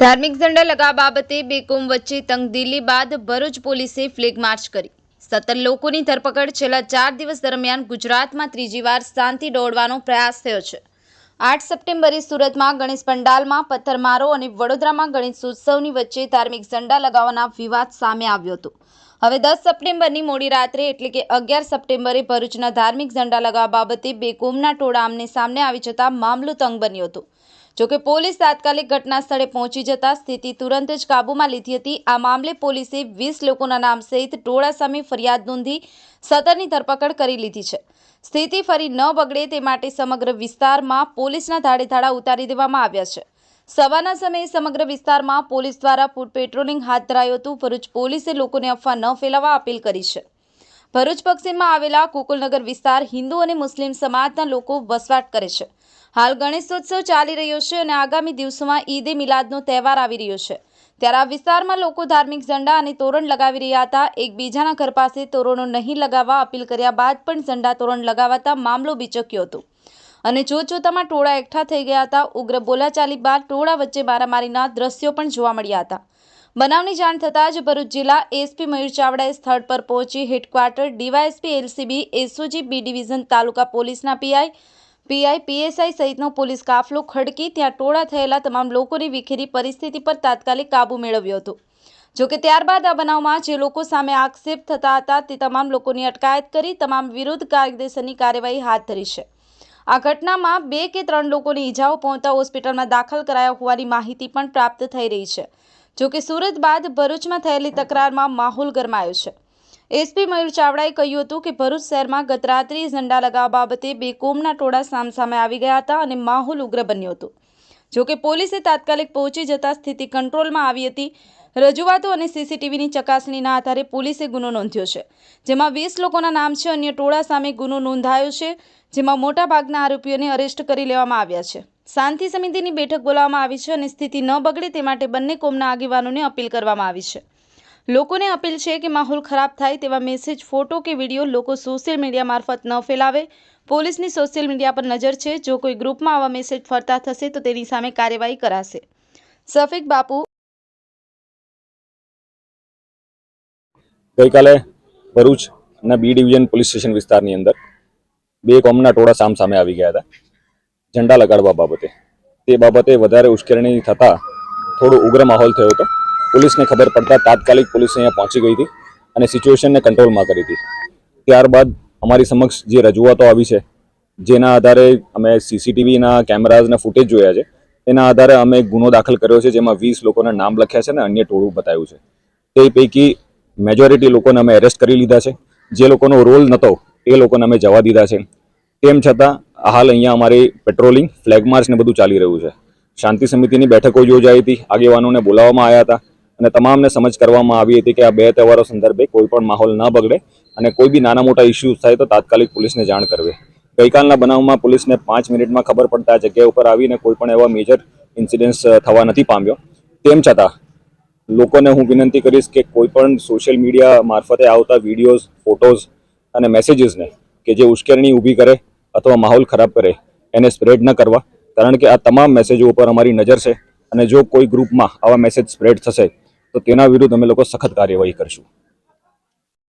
ધાર્મિક ઝંડા લગાવવા બાબતે બેકુમ વચ્ચે તંગદિલી બાદ ભરૂચ પોલીસે ફ્લેગ માર્ચ કરી. સત્તર લોકોની ધરપકડ છેલ્લા ચાર દિવસ દરમિયાન ગુજરાતમાં ત્રીજી વાર શાંતિ દોડવાનો પ્રયાસ થયો છે. આઠ સપ્ટેમ્બરે સુરતમાં ગણેશ પંડાલમાં પથ્થરમારો અને વડોદરામાં ગણેશ ઉત્સવની વચ્ચે ધાર્મિક ઝંડા લગાવવાના વિવાદ સામે આવ્યો હતો. હવે દસ સપ્ટેમ્બરની મોડી રાત્રે એટલે કે અગિયાર સપ્ટેમ્બરે ભરૂચના ધાર્મિક ઝંડા લગાવવા બાબતે બે કોમના ટોળા આમને સામને આવી જતા મામલો તંગ બન્યો હતો. જોકે પોલીસ તાત્કાલિક ઘટના સ્થળે પહોંચી જતા સ્થિતિ તુરંત જ કાબૂમાં લીધી હતી. આ મામલે પોલીસે વીસ લોકોના નામ સહિત ટોળા સામે ફરિયાદ નોંધી સતરની ધરપકડ કરી લીધી છે. સ્થિતિ ફરી ન બગડે તે માટે સમગ્ર વિસ્તારમાં પોલીસના ધાડે ઉતારી દેવામાં આવ્યા છે. સવારના સમયે સમગ્ર વિસ્તારમાં પોલીસ દ્વારા પેટ્રોલિંગ હાથ ધરાયું હતું. ભરૂચ પોલીસે લોકોને અફવા ન ફેલાવવા અપીલ કરી છે. ભરૂચ પશ્ચિમમાં આવેલા કુકુલનગર વિસ્તાર હિન્દુ અને મુસ્લિમ સમાજના લોકો વસવાટ કરે છે. હાલ ગણેશોત્સવ ચાલી રહ્યો છે અને આગામી દિવસોમાં ઈદે મિલાદનો તહેવાર આવી રહ્યો છે. ત્યારે આ વિસ્તારમાં લોકો ધાર્મિક ઝંડા અને તોરણ લગાવી રહ્યા હતા. એકબીજાના ઘર પાસે તોરણો નહીં લગાવવા અપીલ કર્યા બાદ પણ ઝંડા તોરણ લગાવાતા મામલો બીચક્યો હતો. અને જોતજોતામાં ટોળા એકઠા થઈ ગયા હતા. ઉગ્ર બોલાચાલી બાદ ટોળા વચ્ચે મારામારીના દ્રશ્યો પણ જોવા મળ્યા હતા. બનાવની જાણ થતાં જ ભરૂચ જિલ્લા એસપી મયુર ચાવડાએ સ્થળ પર પહોંચી headquarter DYSP LCB SOG B division તાલુકા પોલીસના પીઆઈ પીઆઈ, પીએસઆઈ સહિતનો પોલીસ કાફલો ખડકી ત્યાં ટોળા થયેલા તમામ લોકોની વિખેરી પરિસ્થિતિ પર તાત્કાલિક કાબૂ મેળવ્યો હતો. જોકે ત્યારબાદ આ બનાવમાં જે લોકો સામે આક્ષેપ થતા હતા તે તમામ લોકોની અટકાયત કરી તમામ વિરુદ્ધ કાયદેસરની કાર્યવાહી હાથ ધરી છે. આ ઘટનામાં બે કે ત્રણ લોકોને ઈજાઓ પહોંચતા હોસ્પિટલમાં દાખલ કરાયા હોવાની માહિતી પણ પ્રાપ્ત થઈ રહી છે. જોકે સુરત બાદ ભરૂચમાં થયેલી તકરારમાં માહોલ ગરમાયો છે. એસપી મયુર ચાવડાએ કહ્યું હતું કે ભરૂચ શહેરમાં ગત રાત્રે ઝંડા લગાવવા બાબતે બે કોમના ટોળા સામસામે આવી ગયા હતા અને માહોલ ઉગ્ર બન્યો હતો. જોકે પોલીસે તાત્કાલિક પહોંચી જતા સ્થિતિ કંટ્રોલમાં આવી હતી. રજૂઆતો અને સીસીટીવીની ચકાસણીના આધારે પોલીસે ગુનો નોંધ્યો છે, જેમાં વીસ લોકોના નામ છે, અન્ય ટોળા સામે ગુનો નોંધાયો છે, જેમાં મોટાભાગના આરોપીઓને અરેસ્ટ કરી લેવામાં આવ્યા છે. શાંતિ સમિતિની બેઠક બોલાવવામાં આવી છે અને સ્થિતિ ન બગડે તે માટે બંને કોમના આગેવાનોને અપીલ કરવામાં આવી છે. લોકોને અપીલ છે કે માહોલ ખરાબ થાય તેવા મેસેજ ફોટો કે વીડિયો લોકો સોશિયલ મીડિયા મારફત ન ફેલાવે. પોલીસની સોશિયલ મીડિયા પર નજર છે, જો કોઈ ગ્રુપમાં આવા મેસેજ ફરતા થશે તો તેની સામે કાર્યવાહી કરાશે. સફીક બાપુ. ગઈકાલે ભરૂચના બી ડિવિઝન પોલીસ સ્ટેશન વિસ્તારની અંદર બે કોમના ટોળા સામ સામે આવી ગયા હતા. ઝંડા લગાડવા બાબતે. તે બાબતે વધારે ઉશ્કેરણી થતાં થોડો ઉગ્ર માહોલ થયો હતો. પોલીસને ખબર પડતા તાત્કાલિક પોલીસ અહીંયા પહોંચી ગઈ હતી અને સિચ્યુએશનને કંટ્રોલમાં કરી હતી. ત્યારબાદ અમારી સમક્ષ જે રજૂઆતો આવી છે, જેના આધારે અમે સીસીટીવીના કેમેરાઝના ફૂટેજ જોયા છે તેના આધારે અમે ગુનો દાખલ કર્યો છે, જેમાં વીસ લોકોના નામ લખ્યા છે અને અન્ય ટોળું બતાવ્યું છે. તે પૈકી મેજોરિટી લોકોને અમે એરેસ્ટ કરી લીધા છે. જે લોકોનો રોલ નહોતો એ લોકોને અમે જવા દીધા છે. તેમ છતાં, હાલ અહીંયા અમારી પેટ્રોલિંગ ફ્લેગ માર્ચ ને બધું ચાલી રહ્યું છે. શાંતિ સમિતિની બેઠકો યોજાઈ હતી, આગેવાનોને બોલાવવામાં આવ્યા હતા. અને તમામને સમજ કરવામાં આવી હતી કે આ બે તહેવારો સંદર્ભે કોઈ પણ માહોલ ન બગડે અને કોઈ બી નાના મોટા ઇસ્યુઝ થાય તો તાત્કાલિક પોલીસને જાણ કરવી. ગઈકાલના બનાવમાં પોલીસને પાંચ મિનિટમાં ખબર પડતા જગ્યા ઉપર આવીને કોઈ પણ એવા મેજર ઇન્સિડન્ટ્સ થવા નથી પામ્યો. તેમ છતાં, લોકોને હું વિનંતી કરીશ કે કોઈ પણ સોશિયલ મીડિયા મારફતે આવતા વિડીયોઝ ફોટોઝ અને મેસેજીસને કે જે ઉશ્કેરણી ઊભી કરે અથવા માહોલ ખરાબ કરે, એને સ્પ્રેડ ન કરવા. કારણ કે આ તમામ મેસેજો ઉપર અમારી નજર છે અને જો કોઈ ગ્રુપમાં આવા મેસેજ સ્પ્રેડ થશે તો તેના વિરુદ્ધ અમે લોકો સખત કાર્યવાહી કરશું.